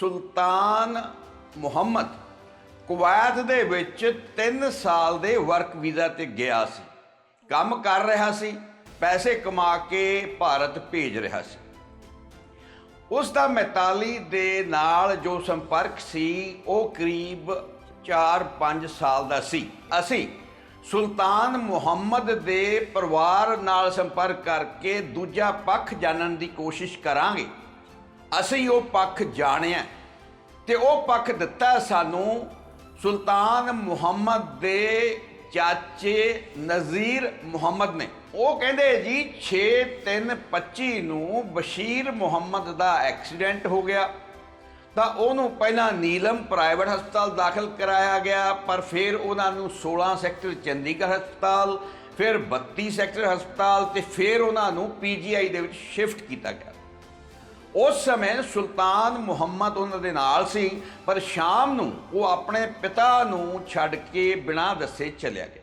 ਸੁਲਤਾਨ Muhammad Kuwait ਦੇ ਵਿੱਚ 3 ਸਾਲ ਦੇ ਵਰਕ ਵੀਜ਼ਾ ਤੇ ਗਿਆ ਸੀ। ਕੰਮ ਕਰ ਰਿਹਾ ਸੀ, ਪੈਸੇ ਕਮਾ ਕੇ ਭਾਰਤ ਭੇਜ ਰਿਹਾ ਸੀ। ਉਸ ਦਾ ਮੈਤਾਲੀ ਦੇ ਨਾਲ ਜੋ ਸੰਪਰਕ ਸੀ, ਉਹ ਕਰੀਬ 4-5 ਸਾਲ ਦਾ ਸੀ। ਅਸੀਂ ਸੁਲਤਾਨ ਮੁਹੰਮਦ ਦੇ ਪਰਿਵਾਰ ਨਾਲ ਸੰਪਰਕ ਕਰਕੇ ਦੂਜਾ ਪੱਖ ਜਾਣਨ ਦੀ ਕੋਸ਼ਿਸ਼ ਕਰਾਂਗੇ। ਅਸੀਂ ਉਹ ਪੱਖ ਜਾਣਿਆ ਤੇ ਉਹ ਪੱਖ ਦਿੱਤਾ ਸਾਨੂੰ ਸੁਲਤਾਨ ਮੁਹੰਮਦ ਦੇ ਚਾਚੇ ਨਜ਼ੀਰ ਮੁਹੰਮਦ ਨੇ। ਉਹ ਕਹਿੰਦੇ ਜੀ 6/3/25 ਨੂੰ ਬਸ਼ੀਰ ਮੁਹੰਮਦ ਦਾ ਐਕਸੀਡੈਂਟ ਹੋ ਗਿਆ। ਤਾਂ ਉਹਨੂੰ ਪਹਿਲਾਂ ਨੀਲਮ ਪ੍ਰਾਈਵੇਟ ਹਸਪਤਾਲ ਦਾਖਲ ਕਰਾਇਆ ਗਿਆ, ਪਰ ਫਿਰ ਉਹਨਾਂ ਨੂੰ 16 ਸੈਕਟਰ ਚੰਡੀਗੜ੍ਹ ਹਸਪਤਾਲ, ਫਿਰ 32 ਸੈਕਟਰ ਹਸਪਤਾਲ ਤੇ ਫਿਰ ਉਹਨਾਂ ਨੂੰ ਪੀਜੀਆਈ ਦੇ ਵਿੱਚ ਸ਼ਿਫਟ ਕੀਤਾ ਗਿਆ। ਉਸ ਸਮੇਂ ਸੁਲਤਾਨ ਮੁਹੰਮਦ ਉਹਨਾਂ ਦੇ ਨਾਲ ਸੀ, ਪਰ ਸ਼ਾਮ ਨੂੰ ਉਹ ਆਪਣੇ ਪਿਤਾ ਨੂੰ ਛੱਡ ਕੇ ਬਿਨਾਂ ਦੱਸੇ ਚਲਿਆ ਗਿਆ।